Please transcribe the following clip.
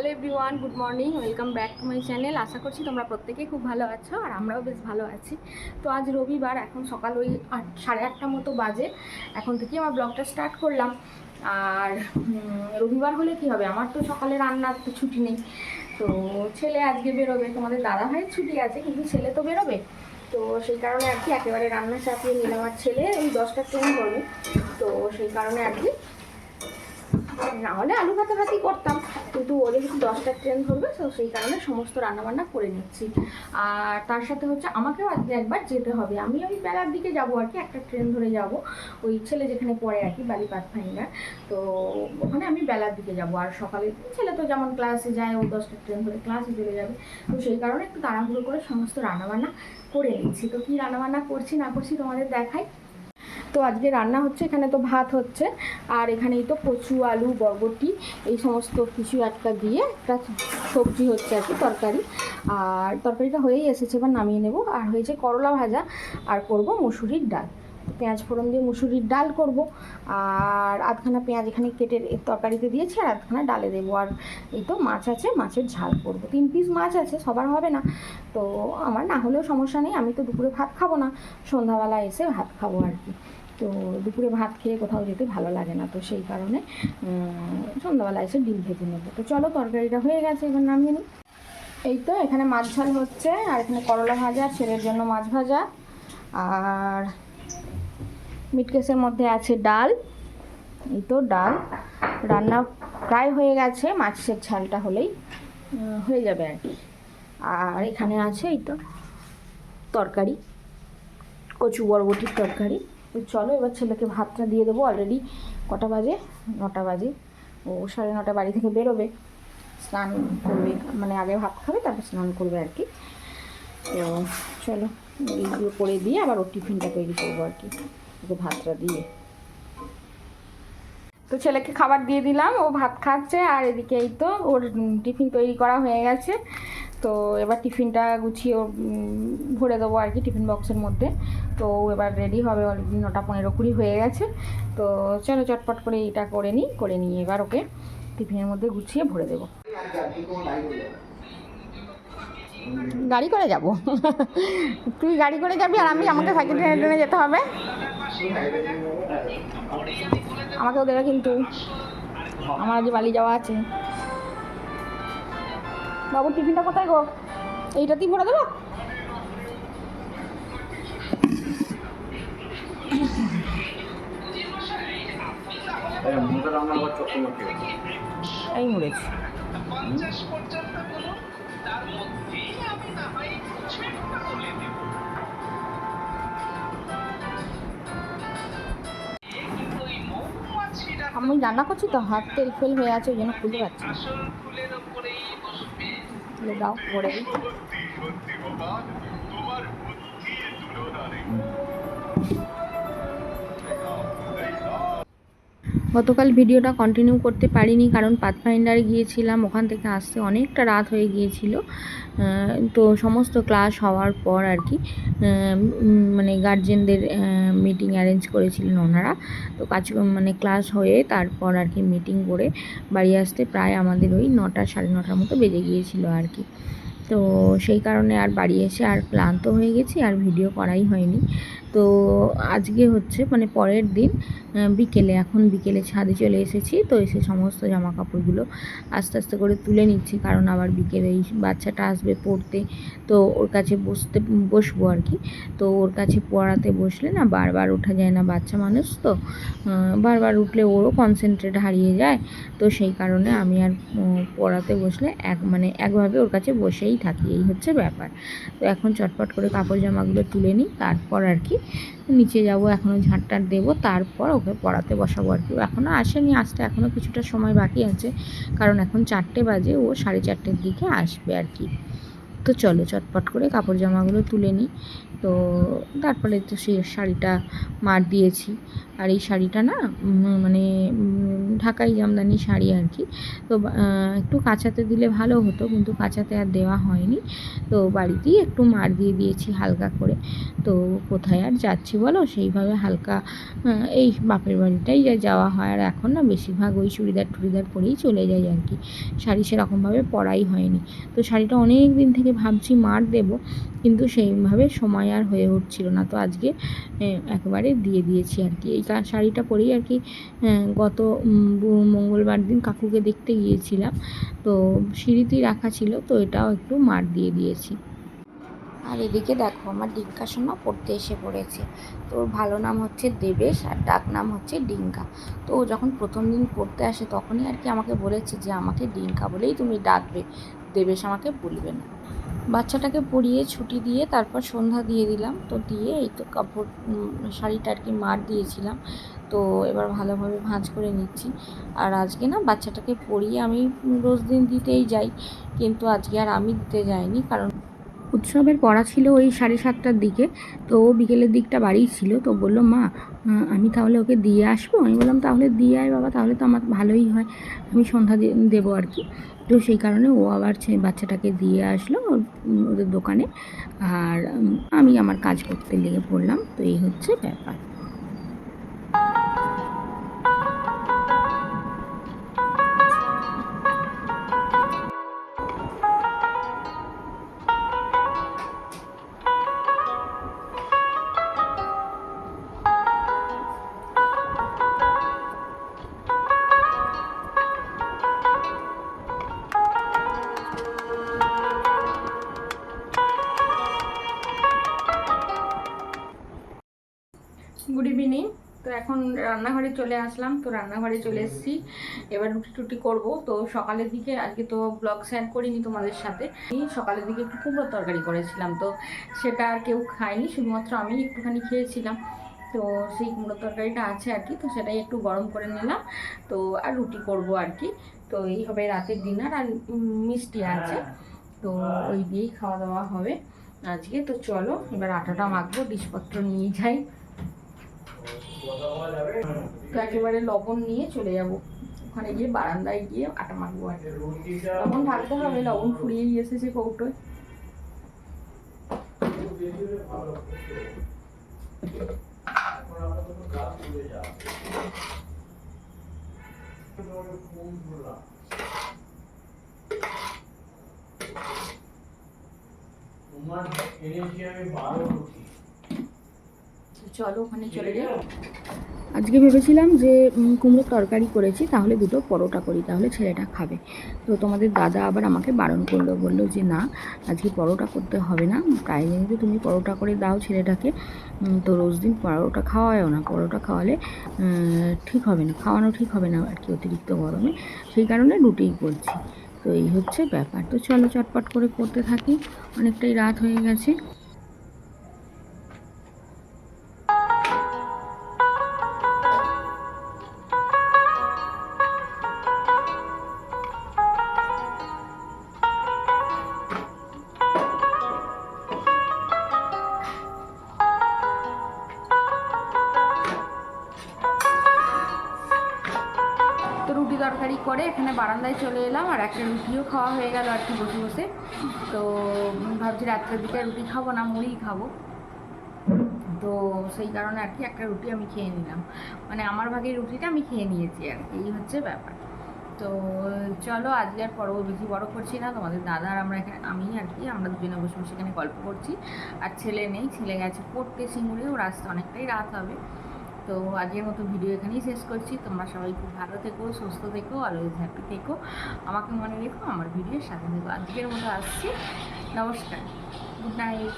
Hello everyone, good morning, welcome back to my channel. আশা করছি তোমরা প্রত্যেকেই খুব ভালো আছো আর আমরাও বেশ ভালো আছি। তো আজ রবিবার, এখন সকাল ওই আট, সাড়ে আটটা মতো বাজে। এখন থেকে আমার ব্লগটা স্টার্ট করলাম। আর রবিবার হলে কি হবে? আমার তো সকালে রান্নার তো ছুটি নেই। তো ছেলে আজকে বেরোবে। তোমাদের দাদা ভাইয়ের ছুটি আছে, কিন্তু ছেলে তো বেরোবে। তো সেই কারণে আর কি একেবারে রান্না চাপিয়ে নিলাম। আর ছেলে ওই দশটা ট্রেন করবে তো সেই কারণে আর কি না হলে আলু ভাতে ভাতি করতাম। কিন্তু ও যেহেতু দশটা ট্রেন ধরবে, তো সেই কারণে সমস্ত রান্নাবান্না করে নিচ্ছি। আর তার সাথে হচ্ছে আমাকেও আজকে একবার যেতে হবে। আমি ওই বেলার দিকে যাব আর কি, একটা ট্রেন ধরে যাব। ওই ছেলে যেখানে পড়ে আর কি, বালি পাথফাইন্ডার তো ওখানে আমি বেলার দিকে যাব। আর সকালে ছেলে তো যেমন ক্লাসে যায়, ও দশটা ট্রেন ধরে ক্লাসে চলে যাবে। তো সেই কারণে একটু তাড়াহুড়ো করে সমস্ত রান্নাবান্না করে নিচ্ছি। তো কী রান্নাবান্না করছি না করছি তোমাদের দেখাই। তো আজকে রান্না হচ্ছে, এখানে তো ভাত হচ্ছে, আর এখানেই তো কচু, আলু, বরবটি, এই সমস্ত কিছু একটা দিয়ে একটা সবজি হচ্ছে আর কি, তরকারি। আর তরকারিটা হয়েই এসেছে, এবার নামিয়ে নেব। আর হয়েছে করলা ভাজা, আর করব মুসুরির ডাল। পেঁয়াজ ফোড়ন দিয়ে মুসুরির ডাল করব। আর আধখানা পেঁয়াজ এখানে কেটে তরকারিতে দিয়েছি, আর আধখানা ডালে দেবো। আর এই তো মাছ আছে, মাছের ঝাল করব। তিন পিস মাছ আছে, সবার হবে না। তো আমার না হলেও সমস্যা নেই, আমি তো দুপুরে ভাত খাব না। সন্ধ্যাবেলা এসে ভাত খাব আর কি। তো দুপুরে ভাত খেয়ে কোথাও যেতে ভালো লাগে না। তো সেই কারণে সন্ধ্যাবেলা এসে ডিম ভেজে নেব। তো চলো, তরকারিটা হয়ে গেছে, এবার নামিয়ে নিই। এই তো, এখানে মাছ ঝাল হচ্ছে, আর এখানে করলা ভাজা, ছেলের জন্য মাছ ভাজা। আর মিটকেসের মধ্যে আছে ডাল। এই তো ডাল। রান্না প্রায় হয়ে গেছে, মাছের ঝালটা হলেই হয়ে যাবে আর কি। আর এখানে আছে এই তো তরকারি, কচু বরবটির তরকারি। চলো এবার ছেলেকে ভাতটা দিয়ে দেবো। অলরেডি কটা বাজে? নটা বাজে। ও সাড়ে নটা বাড়ি থেকে বেরোবে। স্নান করবে মানে আগে ভাত খাবে, তারপর স্নান করবে আর কি। তো চলো এইগুলো করে দিয়ে আবার ওর টিফিনটা তৈরি করব আর কি। ওকে ভাতটা দিয়ে। তো ছেলেকে খাবার দিয়ে দিলাম, ও ভাত খাচ্ছে, আর এদিকে এই তো ওর টিফিন তৈরি করা হয়ে গেছে। তো এবার টিফিনটা গুছিয়ে ভরে দেবো আর কি টিফিন বক্সের মধ্যে। তো এবার রেডি হবে অলরেডি নটা পনেরো কুড়ি হয়ে গেছে। তো চলো চটপট করে এটা করে নিই, করে নিয়ে এবার ওকে টিফিনের মধ্যে গুছিয়ে ভরে দেবো। গাড়ি করে যাব? তুই গাড়ি করে যাবি আর আমি আমাকে সাইকেল টেনে যেতে হবে? আমাকেও দেবে কিন্তু। আমার আজ বালি যাওয়া আছে। বাবু টিফিনটা কোথায় গো? এইটাতেই ভরে দেবো? এই রান্না আবার চক্র মারতে গেছে আমি রান্না করছি তো হাত তেল ফেল হয়ে আছে ওই জন্য খুলতে পারছি না। দাও ভরে গতকাল ভিডিওটা কন্টিনিউ করতে পারিনি, কারণ পাথফাইন্ডারে গিয়েছিলাম, ওখান থেকে আসতে অনেকটা রাত হয়ে গিয়েছিল। তো সমস্ত ক্লাস হওয়ার পর আর কি মানে গার্জেনদের মিটিং অ্যারেঞ্জ করেছিলেন ওনারা। তো কাজ মানে ক্লাস হয়ে তারপর আর কি মিটিং করে বাড়ি আসতে প্রায় আমাদের ওই নটা, সাড়ে নটার মতো বেজে গিয়েছিল আর কি। তো সেই কারণে আর বাড়ি এসে আর ক্লান্ত হয়ে গেছি, আর ভিডিও করাই হয়নি। তো আজকে হচ্ছে মানে পরের দিন বিকেলে, এখন বিকেলে ছাদে চলে এসেছি, তো এসে সমস্ত জামা কাপড়গুলো আস্তে আস্তে করে তুলে নিচ্ছি, কারণ আবার বিকেলে এই বাচ্চাটা আসবে পড়তে, তো ওর কাছে বসতে, বসবো আর কি। তো ওর কাছে পড়াতে বসলে না বারবার ওঠা যায় না বাচ্চা মানুষ, তো বারবার উঠলে ওরও কনসেন্ট্রেট হারিয়ে যায়, তো সেই কারণে আমি আর পড়াতে বসলে এক মানে একভাবে ওর কাছে বসেই থাকি, এই হচ্ছে ব্যাপার। তো এখন চটপট করে কাপড় জামাগুলো তুলে নিই, তারপর আর কি নিচে যাব, এখনও ঝাঁটটার দেবো, তারপর ওকে পড়াতে বসাবো আর কি। এখনও আসেনি আসতে, এখনও কিছুটা সময় বাকি আছে, কারণ এখন চারটে বাজে, ও সাড়ে চারটের দিকে আসবে আর কি। তো চলো চটপট করে কাপড় জামাগুলো তুলে নিই। তো তারপরে তো সেই শাড়িটা মার দিয়েছি। আর এই শাড়িটা না মানে ঢাকাই জামদানি শাড়ি আর কি। তো একটু কাঁচাতে দিলে ভালো হতো, কিন্তু কাঁচাতে আর দেওয়া হয়নি। তো বাড়িতেই একটু মার দিয়ে দিয়েছি হালকা করে। তো কোথায় আর যাচ্ছি বলো? সেইভাবে হালকা এই বাপের বাড়িটাই যাওয়া হয়। আর এখন না বেশিরভাগ ওই চুড়িদার টুড়িদার পরেই চলে যাই আর কি। শাড়ি সেরকমভাবে পরাই হয়নি। তো শাড়িটা অনেক দিন থেকে ভাবছি মার দেব, কিন্তু সেইভাবে সময় আর হয়ে উঠছিল না। তো আজকে একেবারে দিয়ে দিয়েছি আর কি। এই শাড়িটা পরেই আর কি গত মঙ্গলবার দিন কাকুকে দেখতে গিয়েছিলাম। তো সিঁড়িতেই রাখা ছিল, তো এটাও একটু মার দিয়ে দিয়েছি। আর এদিকে দেখো, আমার ডিঙ্কা সোনা পড়তে এসে পড়েছে। তো ওর ভালো নাম হচ্ছে দেবেশ আর ডাক নাম হচ্ছে ডিঙ্কা। তো ও যখন প্রথম দিন পড়তে আসে, তখনই আর কি আমাকে বলেছে যে, আমাকে ডিঙ্কা বলেই তুমি ডাকবে। দেবেশ আমাকে বলবে না। বাচ্চাটাকে পরিয়ে ছুটি দিয়ে তারপর সন্ধ্যা দিয়ে দিলাম। তো দিয়ে এই তো কাপড় শাড়িটা আর কি মার দিয়েছিলাম। তো এবার ভালোভাবে ভাঁজ করে নিচ্ছি। আর আজকে না বাচ্চাটাকে পরিয়ে আমি রোজ দিন দিতেই যাই। কিন্তু আজকে আর আমি দিতে যাইনি। কারণ উৎসবের পড়া ছিল ওই সাড়ে সাতটার দিকে, তো ও বিকেলের দিকটা বাড়ি ছিল, তো বলল, মা আমি তাহলে ওকে দিয়ে আসব? আমি বললাম, তাহলে দিয়ে আয় বাবা, তাহলে তো আমার ভালোই হয়, আমি সন্ধ্যা দেবো আর কি। তো সেই কারণে ও আবার বাচ্চাটাকে দিয়ে আসলো ওদের দোকানে, আর আমি আমার কাজ করতে লেগে পড়লাম, তো এই হচ্ছে ব্যাপার। Good evening. তো এখন রান্নাঘরে চলে আসলাম, তো রান্নাঘরে চলে এসেছি। এবার রুটি টুটি করব। তো সকালের দিকে আজকে তো ব্লগ শেয়ার করিনি তোমাদের সাথে। সকালের দিকে একটু কুমড়োর তরকারি করেছিলাম, তো সেটা আর কেউ খায়নি, শুধুমাত্র আমি একটুখানি খেয়েছিলাম। তো সেই কুমড়োর তরকারিটা আছে আর কি, তো সেটাই একটু গরম করে নিলাম। তো আর রুটি করব আর কি। তো এই হবে রাতের ডিনার আর মিষ্টি আছে। তো ওই দিয়েই খাওয়া দাওয়া হবে আজকে। তো চলো, এবার আটাটা মাখবো, ডিশপত্র নিয়ে যাই। একেবারে লবণ নিয়ে চলে যাব। ওখানে গিয়ে বারান্দায় গিয়ে আটা মাখবো আর। লবণ ঢালতে হবে, লবণ ফুরিয়েই এসেছে কৌটোয়। এনেছি আমি বারো চলো ওখানে চলে যাই। আজকে ভেবেছিলাম যে উম, কুমড়োর তরকারি করেছি তাহলে দুটো পরোটা করি তাহলে ছেলেটা খাবে। তো তোমাদের দাদা আবার আমাকে বারণ করল বলল যে না আজকে পরোটা করতে হবে না প্রায় দিনই তো তুমি পরোটা করে দাও ছেলেটাকে তো রোজ দিন পরোটা খাওয়ায়ও না পরোটা খাওয়ালে ঠিক হবে না খাওয়ানো ঠিক হবে না আর কি অতিরিক্ত গরমে সেই কারণে রুটিই করছি। তো এই হচ্ছে ব্যাপার। তো চলো চটপট করে করতে থাকি অনেকটাই রাত হয়ে গেছে। করে এখানে বারান্দায় চলে এলাম আর একটা রুটিও খাওয়া হয়ে গেল আর কি বসে বসে। তো ভাবছি রাত্রের দিকে রুটি খাব না, মুড়ি খাব। তো সেই কারণে আর কি একটা রুটি আমি খেয়ে নিলাম। মানে আমার ভাগের রুটিটা আমি খেয়ে নিয়েছি আর কি, এই হচ্ছে ব্যাপার। তো চলো আজকে আর পর্ব বেশি বড় করছি না, তোমাদের দাদা আর আমরা এখানে, আমি আর কি, আমরা দুজনে বসে বসে এখানে গল্প করছি। আর ছেলে নেই, ছেলে গেছে পড়তে, সিঙ্গুরে, ওর আসতে অনেকটাই রাত হবে। তো আজকের মতো ভিডিও এখানেই শেষ করছি। তোমরা সবাই খুব ভালো থেকো, সুস্থ থেকো অলওয়েজ হ্যাপি থেকো। আমাকে মনে রেখো, আমার ভিডিওর সাথে থেকো। আজকের মতো আসছি। নমস্কার। Good night